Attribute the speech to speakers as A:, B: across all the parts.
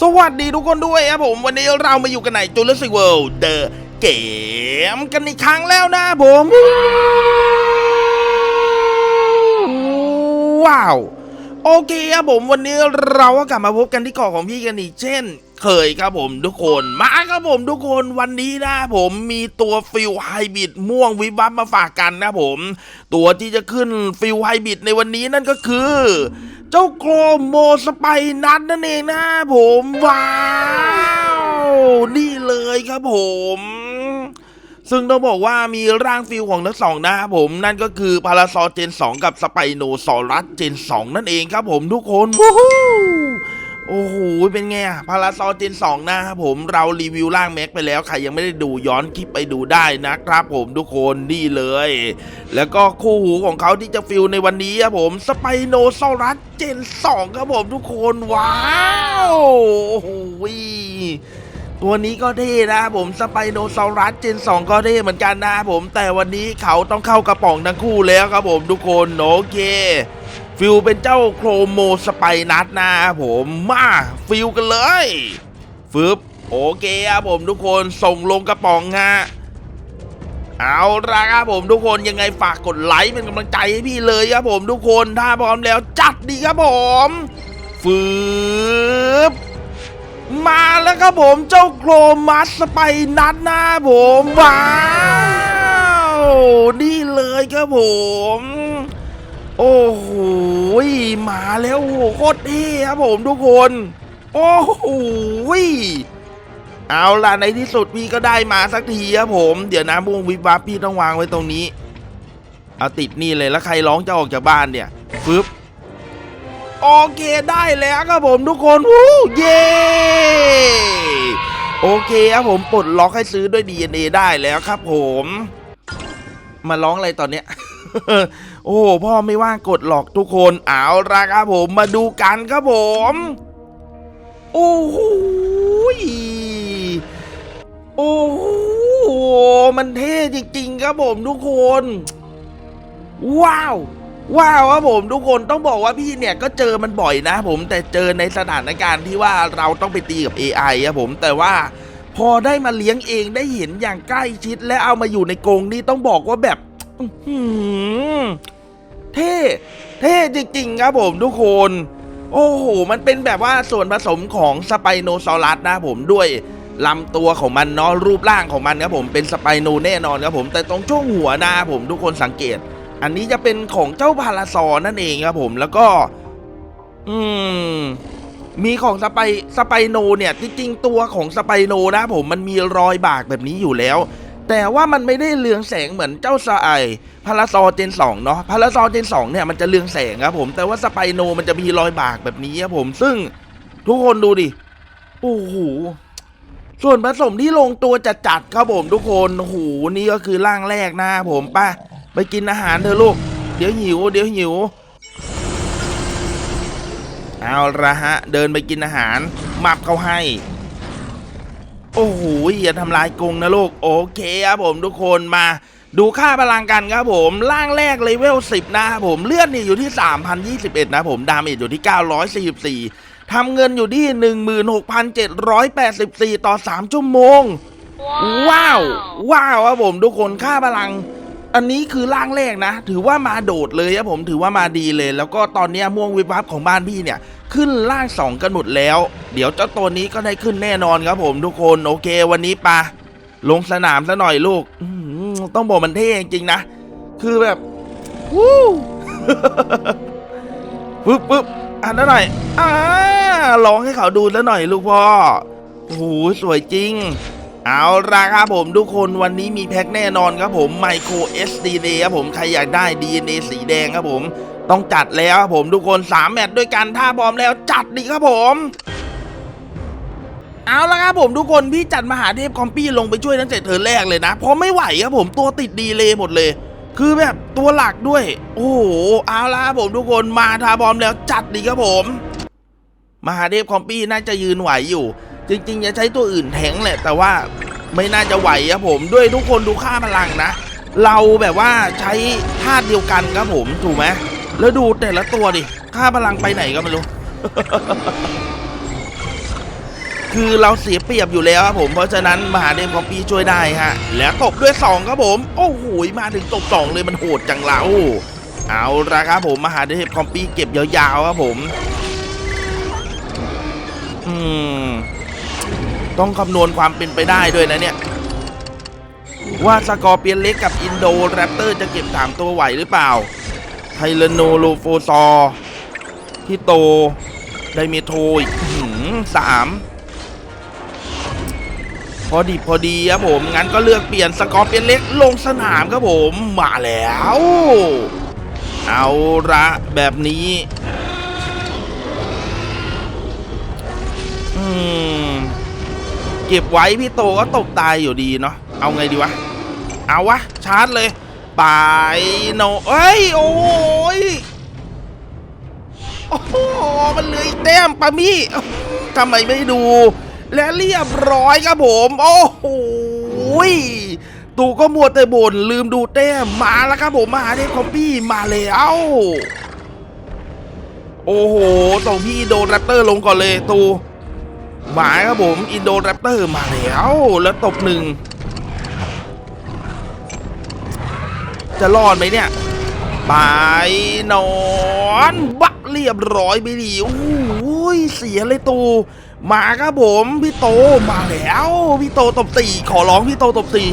A: สวัสดีทุกคนด้วยครับผมวันนี้เรามาอยู่กันในจูเลสิกเวิลด์เดอะเกมกันอีกครั้งแล้วนะผมว้าว โอเคครับผมวันนี้เราก็กลับมาพบกันที่เกาะของพี่กันอีกเช่น เคยครับผมทุกคนมาครับผมทุกคนวันนี้นะผมมีตัวฟิลไฮบิดม่วงวิบับมาฝากกันนะผม ตัวที่จะขึ้นฟิลไฮบิดในวันนี้นั่นก็คือ เจ้าโครโมสไปนัทนั่นเองนะผมว้าว นี่เลยครับผม ซึ่งต้องบอกว่ามีร่างฟิลของทั้งสองนะครับผมนั่นก็คือพาราซอเจน 2 กับสไปโนซอรัสเจน 2 นั่นเองครับผมทุกคนวู้ฮู้ โอ้โห เป็นไงอะพาราซอเจน2นะครับผมเรารีวิวร่างแม็กไปแล้วใครยังไม่ได้ดูย้อนคลิปไปดูได้นะครับผมทุกคนนี่เลย แล้วก็คู่หูของเขาที่จะฟิลในวันนี้ครับผมสไปโนซอรัสเจน2ครับผมทุกคนว้าวโอ้โหตัวนี้ก็เท่นะครับผมสไปโนซอรัสเจน 2 ก็เท่เหมือนกันนะครับผมแต่วันนี้เขาต้องเข้ากระป๋องทั้งคู่แล้วครับผมทุกคนโอเค ฟิลเป็นเจ้าโครโมสไปนัทนะครับผมมาฟิลกันเลยฟึบโอเคครับผมทุกคนส่งลงกระป๋องฮะเอาละครับผมทุกคนยังไงฝากกดไลค์เป็นกำลังใจให้พี่เลยครับผมทุกคนถ้าพร้อมแล้วจัดดีครับผมฟืบมาแล้วครับผมเจ้าโครมัสสไปนัทนะผมว้าวนี่เลยครับผม โอ้โหมาแล้วโหโคตรเท่ครับผมทุกคน โอ้โหเอาล่ะในที่สุดพี่ก็ได้มาสักทีครับผม เดี๋ยวนะม่วงวิบวับพี่ต้องวางไว้ตรงนี้ เอาติดนี่เลยแล้วใครร้องจะออกจากบ้านเนี่ยฟึบโอเคได้แล้วครับผมทุกคนวู้เย้โอเคครับผมปลดล็อกให้ซื้อด้วย DNA ได้แล้วครับผม มาร้องอะไรตอนเนี้ย โอ้พ่อไม่ว่างกดหลอกทุกคนเอาละครับผมมาดูกันครับผม โอ้โหโอ้โหมันเท่จริงๆครับผมทุกคน ว้าวว้าวครับผมทุกคนต้องบอกว่าพี่เนี่ยก็เจอมันบ่อยนะผมแต่เจอในสถานการณ์ที่ว่าเราต้องไปตีกับ AI ครับผมแต่ว่าพอได้มาเลี้ยงเองได้เห็นอย่างใกล้ชิดและเอามาอยู่ในกรงนี่ต้องบอกว่าแบบ หือเท่เท่จริงๆครับผมทุกคน โอ้โห มันเป็นแบบว่าส่วนผสมของสไปโนซอรัสนะผมด้วยลำตัวของมันเนาะรูปร่างของมันครับผมเป็นสไปโนแน่นอนครับผมแต่ตรงช่วงหัวหน้าผมทุกคนสังเกต อันนี้จะเป็นของเจ้าพาราซอนั่นเองครับผมแล้วก็ อืมมีของสไปสไปโนเนี่ย จริงๆตัวของสไปโนนะผมมันมีรอยบากแบบนี้อยู่แล้ว แต่ว่ามันไม่ได้เรืองแสงเหมือนเจ้าสไอพาราซอเจน2เนาะพาราซอเจน2เนี่ยมันจะเรืองแสงครับผมแต่ว่าสไปโนมันจะมีรอยบากแบบนี้ครับผมซึ่งทุกคนดูดิโอ้โหส่วนผสมที่ลงตัวจัดๆครับผมทุกคนโหนี่ก็คือร่างแรกนะผมป้าไปกินอาหารเถอะลูก เดี๋ยวหิว เดี๋ยวหิว เอาละฮะ เดินไปกินอาหารมับเขาให้ โอ้โหอย่าทำลายกรงนะลูกโอเคครับผมทุกคนมาดูค่าพลังกันครับผมร่างแรกเลเวล 10 นะครับผมเลือดนี่อยู่ที่ 3,021 นะผมดาเมจอยู่ที่ 944ทำเงินอยู่ที่ 16,784 ต่อ 3 ชั่วโมง ว้าว ว้าวครับผมทุกคนค่าพลัง อันนี้คือร่างแรกนะ ถือว่ามาโดดเลยครับผมถือว่ามาดีเลย แล้วก็ตอนนี้ม่วงวิบวับของบ้านพี่เนี่ยขึ้นร่างสองกันหมดแล้ว เดี๋ยวเจ้าตัวนี้ก็ได้ขึ้นแน่นอนครับผมทุกคนโอเควันนี้ปะลงสนามซะหน่อยลูกต้องบอกมันเท่จริงๆนะ คือแบบวู้ปึ๊บปึ๊บอ่านหน่อยอ่าร้องให้เขาดูซะหน่อยลูกพ่อโอ้โหสวยจริง เอาละครับผมทุกคนวันนี้มีแพ็คแน่นอนครับผมไมโคร SD ครับผมใครอยากได้ DNA สีแดงครับผม ต้องจัดแล้วครับผมทุกคน 3 แมตช์ด้วยกันถ้าพร้อมแล้วจัดดีครับผม เอาละครับผมทุกคนพี่จัดมหาเทพคอมปี้ลงไปช่วยตั้งแต่เธอแรกเลยนะ เพราะไม่ไหวครับผมตัวติดดีเลยหมดเลย คือแบบตัวหลักด้วย โอ้โหเอาละครับผมทุกคนมาทาบอมแล้วจัดดีครับผม มหาเทพคอมปี้น่าจะยืนไหวอยู่ จริงๆจะใช้ตัวอื่นแทงแหละ แต่ว่าไม่น่าจะไหวครับผมด้วยทุกคนดูค่าพลังนะ เราแบบว่าใช้ธาตุเดียวกันครับผมถูกไหมแล้วดูแต่ละตัวดิค่าพลังไปไหนก็ไม่รู้ คือเราเสียเปรียบอยู่แล้วครับผม เพราะฉะนั้นมหาเดมคอมปี้ช่วยได้ฮะ แล้วตบด้วย 2 ครับผม โอ้โหมาถึงตบ2เลยมันโหดจังเราเอาละครับผมมหาเดมคอมปี้เก็บยาวๆครับผม อืม ต้องคำนวณความเป็นไปได้ด้วยนะเนี่ยว่าสกอร์เปียนเล็กกับอินโดแรปเตอร์จะเก็บ 3 ตัวไหวหรือเปล่า ไทเลโนโลโฟซอร์พี่โต ไดเมโทอีกสามพอดีพอดีครับผม งั้นก็เลือกเปลี่ยนสกอร์เปียนเล็กลงสนามครับผม มาแล้ว เอาละแบบนี้ อืม เก็บไว้พี่โตก็ตกตายอยู่ดีเนาะเอาไงดีวะ เอาวะชาร์จเลยไปโนเอ้ยโอ้ยโอ้โหมันเหลยแต้มปามี่ทำไมไม่ดู และเรียบร้อยครับผม โอ้โหตูก็มัวแต่บ่นลืมดูแต้มมาแล้วครับผมมาหาเดฟคอมปี้มาแล้วโอ้โหส่งพี่อินแรปเตอร์ลงก่อนเลยตู มาครับผมอินโดแรปเตอร์มาแล้วแล้วตบหนึ่งจะรอดไหมเนี่ย ไปนอนบักเรียบร้อยไปดีโอ้ยเสียเลยตูมาครับผมพี่โตมาแล้วพี่โตตบสี่ขอร้องพี่โตตบสี่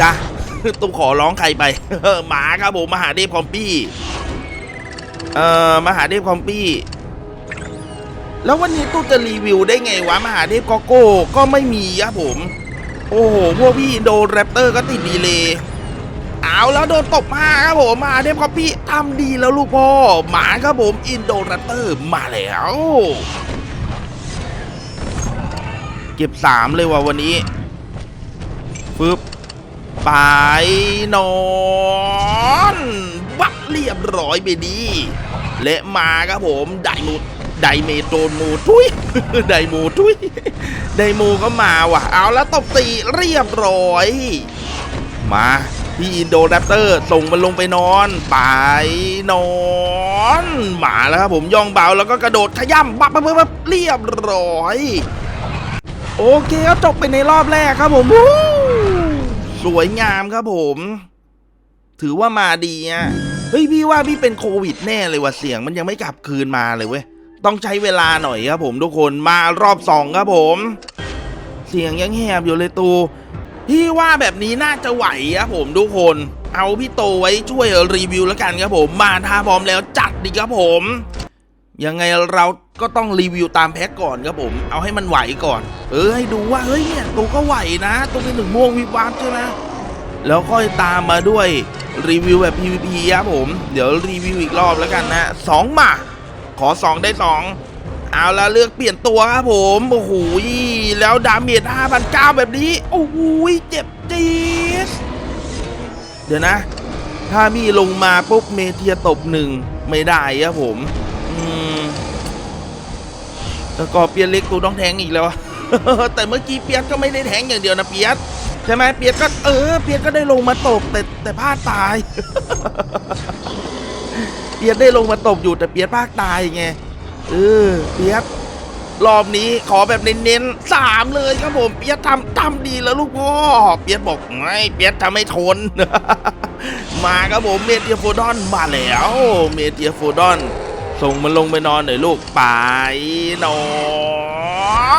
A: จ้ะตูขอร้องใครไปมาครับผมมหาเดฟคอมปี้ เอ่อมหาเดฟคอมปี้ แล้ววันนี้ตู้จะรีวิวได้ไงวะ มหาเทพกอโก้ก็ไม่มีครับผม โอ้โห พวกพี่อินแรปเตอร์ก็ติดดีเลยเอาแล้วโดนตบมาครับผมมหาเทพคอปปี้ทำดีแล้วลูกพ่อหมาครับผมอินโดแรปเตอร์มาแล้ว เก็บสามเลยว่ะวันนี้ฟึบไปนอน เรียบร้อยไปดีและมาครับผมไดมูไดเมโตนมูทุยไดมูทุยไดมูก็มาว่ะ เอาแล้วตบตีเรียบร้อย มาพี่อินโดแรปเตอร์ส่งมันลงไปนอน ไปนอนมาแล้วครับผมย่องเบาแล้วก็กระโดดขย่ำบับบับบับเรียบร้อย โอเคก็จบไปในรอบแรกครับผมสวยงามครับผม ถือว่ามาดีอะ เฮ้ยพี่ว่าพี่เป็นโควิดแน่เลยว่ะเสียงมันยังไม่กลับคืนมาเลยเว้ยต้องใช้เวลาหน่อยครับผมทุกคนมารอบสองครับผม เสียงยังแหบอยู่เลยตูพี่ว่าแบบนี้น่าจะไหวครับผมทุกคน เอาพี่โตไว้ช่วยรีวิวแล้วกันครับผมมาถ้าพร้อมแล้วจัดดีครับผม ยังไงเราก็ต้องรีวิวตามแพ็กก่อนครับผม เอาให้มันไหวก่อน เออให้ดูว่าเฮ้ยเนี่ยตูก็ไหวนะตูเป็นหนึ่งม่วงวิบวับใช่ไหมแล้วค่อยตามมาด้วย รีวิวแบบ PVP ครับผม เดี๋ยวรีวิวอีกรอบแล้วกันนะสองมา ขอ 2 ได้ 2 เอาละเลือกเปลี่ยนตัวครับผม โอ้โหแล้วดาเมจ5,009แบบนี้ โอ้โหเจ็บจี๊ดเดี๋ยวนะ ถ้ามีลงมาปุ๊บเมเทียตบหนึ่งไม่ได้ครับผมอืมแล้วก็เปียนเล็กตูต้องแทงอีกแล้วแต่เมื่อกี้เปียกก็ไม่ได้แทงอย่างเดียวนะเปียก ใช่ไหมเปียกก็เออ เปียกก็ได้ลงมาตบแต่แต่พลาดตาย เปียกได้ลงมาตบอยู่แต่เปียกภาคตายไงเออเปียกรอบนี้ขอแบบเน้นๆสามเลยครับผม เปียกทำทำดีแล้วลูกพ่อ เปียกบอกไม่เปียกทำไม่ทน มาครับผมเมเทียโฟดอนมาแล้ว เมเทียโฟดอนส่งมันลงไปนอนหน่อยลูกไปนอ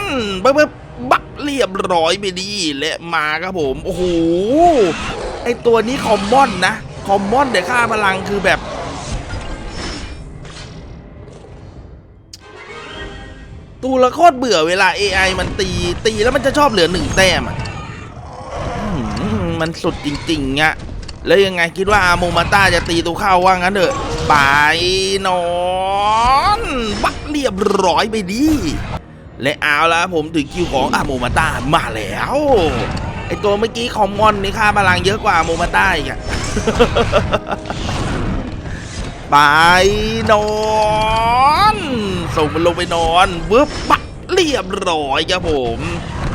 A: นปึ๊บปึ๊บ เรียบร้อยไปดีและมาครับผม โอ้โห ไอตัวนี้คอมมอนนะ คอมมอนเดี๋ยวค่าพลังคือแบบ ตูละโคตรเบื่อเวลา AI มันตี ตีแล้วมันจะชอบเหลือหนึ่งแต้มอะมันสุดจริงๆอะแล้วยังไงคิดว่าอาโมมาต้าจะตีตูเข้าว่างั้นเถอะไปนอน บักเรียบร้อยไปดี และเอาแล้วผมถึงคิวของอาโมมาต้ามาแล้วไอตัวเมื่อกี้คอมมอนนี่ค่าพลังเยอะกว่าโมมาต้าอีกอะไปนอนส่งมันลงไปนอนเวิบปักเรียบร้อยครับผม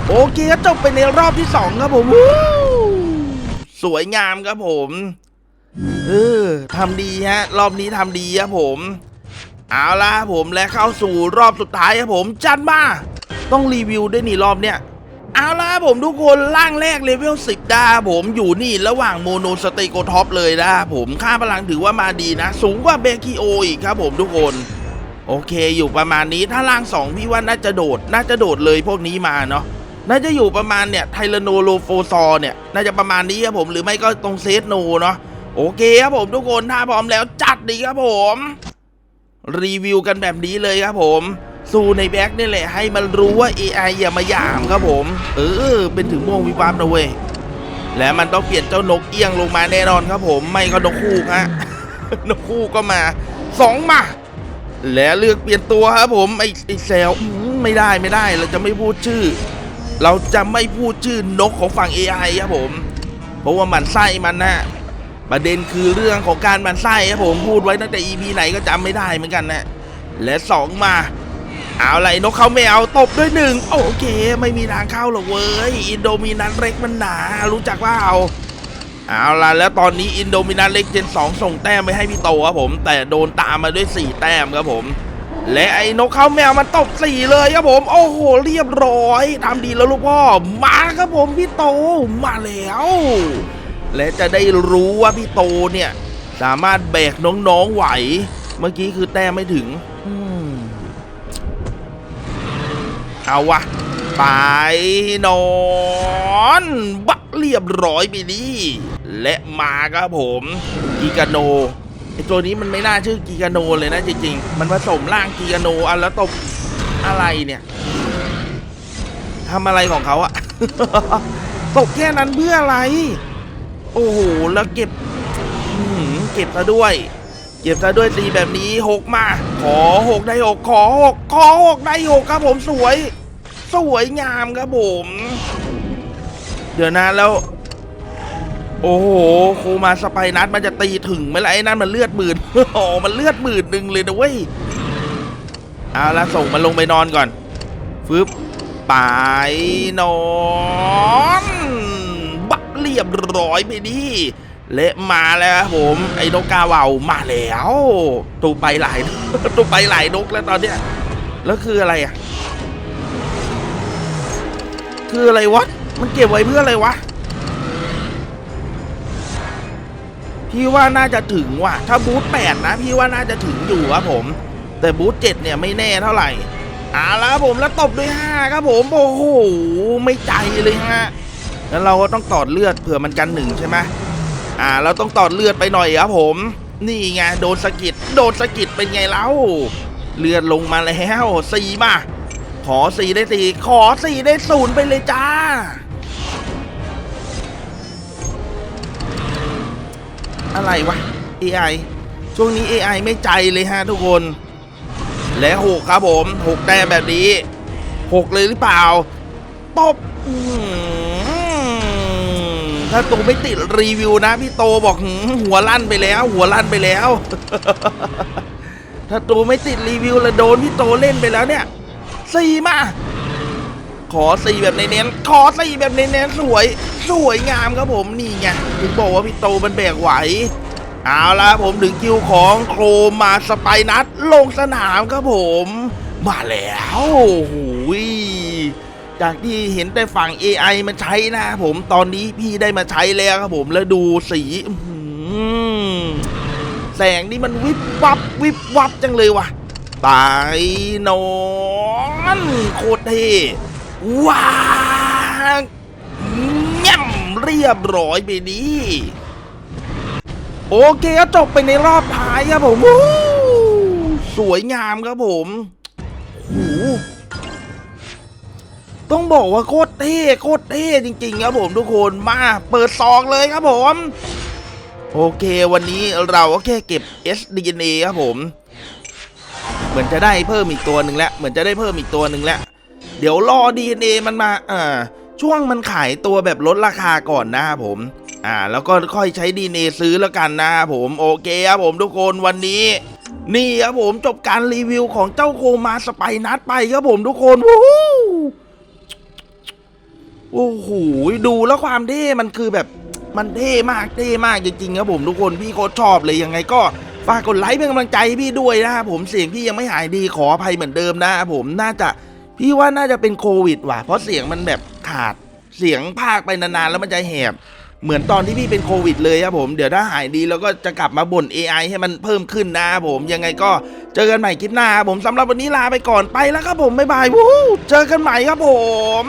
A: โอเคก็จบไปในรอบที่สองครับผมสวยงามครับผม เออทำดีฮะ รอบนี้ทำดีครับผม เอาละผมและเข้าสู่รอบสุดท้ายครับผมจัดมา ต้องรีวิวได้นี่รอบเนี้ยเอาละผมทุกคนร่างแรกเลเวล10ดาผมอยู่นี่ระหว่างโมโนสเตโกท็อปเลยนะผมค่าพลังถือว่ามาดีนะ สูงกว่าเบคิโออีกครับผมทุกคน โอเคอยู่ประมาณนี้ถ้าร่างสองพี่ว่าน่าจะโดด น่าจะโดดเลยพวกนี้มาเนาะน่าจะอยู่ประมาณเนี่ยไทเลโนโลโฟซอเนี่ย น่าจะประมาณนี้ครับผมหรือไม่ก็ตรงเซตโนเนาะโอเคครับผมทุกคนถ้าพร้อมแล้วจัดดีครับผม รีวิวกันแบบนี้เลยครับผมสู้ในแบ็กนี่แหละให้มันรู้ว่า AI อย่ามาหยามครับผม เออ เป็นถึงม่วงวิบวับนะเว้ยและมันต้องเปลี่ยนเจ้านกเอี้ยงลงมาแน่นอนครับผม ไม่ก็นกคู่ฮะนกคู่ก็มาสองมา และเลือกเปลี่ยนตัวครับผมไอ้ไอ้แซวไม่ได้ไม่ได้เราจะไม่พูดชื่อ เราจะไม่พูดชื่อนกของฝั่ง AI ครับผม เพราะว่ามันไส้มันนะ ประเด็นคือเรื่องของการมันไส้ครับผมพูดไว้ตั้งแต่ EP ไหนก็จำไม่ได้เหมือนกันนะและสองมา เอาไรนกเขาไม่เอาตบด้วยหนึ่งโอเค ไม่มีทางเข้าหรอกเว้ยอินโดมินันเล็กมันหนา รู้จักว่าเอาเอาล่ะแล้วตอนนี้อินโดมินันเล็กเจน2ส่งแต้มไปให้พี่โตครับผม แต่โดนตามมาด้วย 4 แต้มครับผม และไอ้นกเขาแมวมันตบ4เลยครับผม โอ้โห เรียบร้อยทำดีแล้วลูกพ่อ มาครับผมพี่โตมาแล้ว และจะได้รู้ว่าพี่โตเนี่ย สามารถแบกน้องๆไหว เมื่อกี้คือแต้มไม่ถึงเอาวะ ไปนอนบักเรียบร้อยไปดิและมาครับผมกิกาโนไอตัวนี้มันไม่น่าชื่อกิกาโนเลยนะจริงๆ มันผสมร่างกิกาโนอันแล้วตบอะไรเนี่ยทำอะไรของเขาอะตบแค่นั้นเพื่ออะไร โอ้โห แล้วเก็บเก็บซะด้วย เก็บซะด้วยตีแบบนี้หกมา ขอหกได้หกขอหกขอหกได้หกครับผมสวย สวยงามครับผม เดี๋ยวนะแล้ว โอ้โหโคมาสไปนัทมันจะตีถึงไหมล่ะไอ้นั่นมันเลือดหมื่นโอ้โหมันเลือดหมื่นหนึ่งเลยนะเว้ยเอาละส่งมันลงไปนอนก่อนฟึบไปนอน เรียบร้อยไปดิเละมาแล้วครับผม ไอ้นกกาเวามาแล้วตูไปหลายตูไปหลายนกแล้วตอนเนี้ยแล้วคืออะไรอะ คืออะไรวะ มันเก็บไว้เพื่ออะไรวะพี่ว่าน่าจะถึงว่ะ ถ้าบูธแปดนะ พี่ว่าน่าจะถึงอยู่ครับผม แต่บูธเจ็ดเนี่ยไม่แน่เท่าไหร่เอาละครับผมแล้วตบด้วยห้าครับผม โอ้โห ไม่ใจเลยฮะ แล้วเราก็ต้องตอดเลือดเผื่อมันกันหนึ่งใช่ไหมอ่า เราต้องตอดเลือดไปหน่อยครับผม นี่ไงโดนสะกิดโดนสะกิดเป็นไงเล่าเลือดลงมาแล้วสี่มาขอสี่ได้สี่ขอสี่ได้ศูนย์ไปเลยจ้า อะไรวะ AI ช่วงนี้ AI ไม่ใจเลยฮะทุกคน และหกครับผมหกแต้มแบบนี้หกเลยหรือเปล่าตบอื้อหือ ถ้าตูไม่ติดรีวิวนะ พี่โตบอกหัวลั่นไปแล้ว หัวลั่นไปแล้ว ถ้าตูไม่ติดรีวิวแล้วโดนพี่โตเล่นไปแล้วเนี่ยสี่มา ขอสี่แบบในเน้นๆขอสี่แบบในเน้นๆสวย สวยงามครับผมนี่ไงถึงบอกว่าพี่โตมันแบกไหวเอาละผมถึงคิวของโครมาสไปนัทลงสนามครับผม มาแล้วโอ้โห จากที่เห็นแต่ฝั่ง AI มันใช้นะครับผมตอนนี้พี่ได้มาใช้แล้วครับผมแล้วดูสีแสงนี่มันวิบวับวิบวับจังเลยว่ะไปนอนโคตรเท่ว้างแง่มเรียบร้อยไปดีโอเคก็จบไปในรอบท้ายครับผมสวยงามครับผม ต้องบอกว่าโคตรเท่โคตรเท่จริงๆครับผมทุกคนมาเปิดซองเลยครับผม โอเควันนี้เราก็แค่เก็บ SDNA ครับผม เหมือนจะได้เพิ่มอีกตัวหนึ่งแล้วเหมือนจะได้เพิ่มอีกตัวหนึ่งแล้วเดี๋ยวรอ DNA มันมาอ่าช่วงมันขายตัวแบบลดราคาก่อนนะครับผม อ่า แล้วก็ค่อยใช้ DNA ซื้อแล้วกันนะครับผมโอเคครับผมทุกคนวันนี้นี่ครับผมจบการรีวิวของเจ้าโคมาสไปนัทไปครับผมทุกคนวู้ฮู้ โอ้โหดูแล้วความเท่มันคือแบบมันเท่มากเท่มากจริงๆครับผมทุกคนพี่โคตรชอบเลยยังไงก็ฝากกดไลค์เป็นกำลังใจพี่ด้วยนะครับผมเสียงพี่ยังไม่หายดีขออภัยเหมือนเดิมนะครับผมน่าจะพี่ว่าน่าจะเป็นโควิดว่ะเพราะเสียงมันแบบขาดเสียงภาคไปนานๆแล้วมันจะแหบเหมือนตอนที่พี่เป็นโควิดเลยครับผม เดี๋ยวถ้าหายดีแล้วก็จะกลับมาบ่น AI ให้มันเพิ่มขึ้นนะครับผม ยังไงก็เจอกันใหม่คลิปหน้าครับผมสำหรับวันนี้ลาไปก่อนไปแล้วครับผม บ๊ายบายวู้เจอกันใหม่ครับผม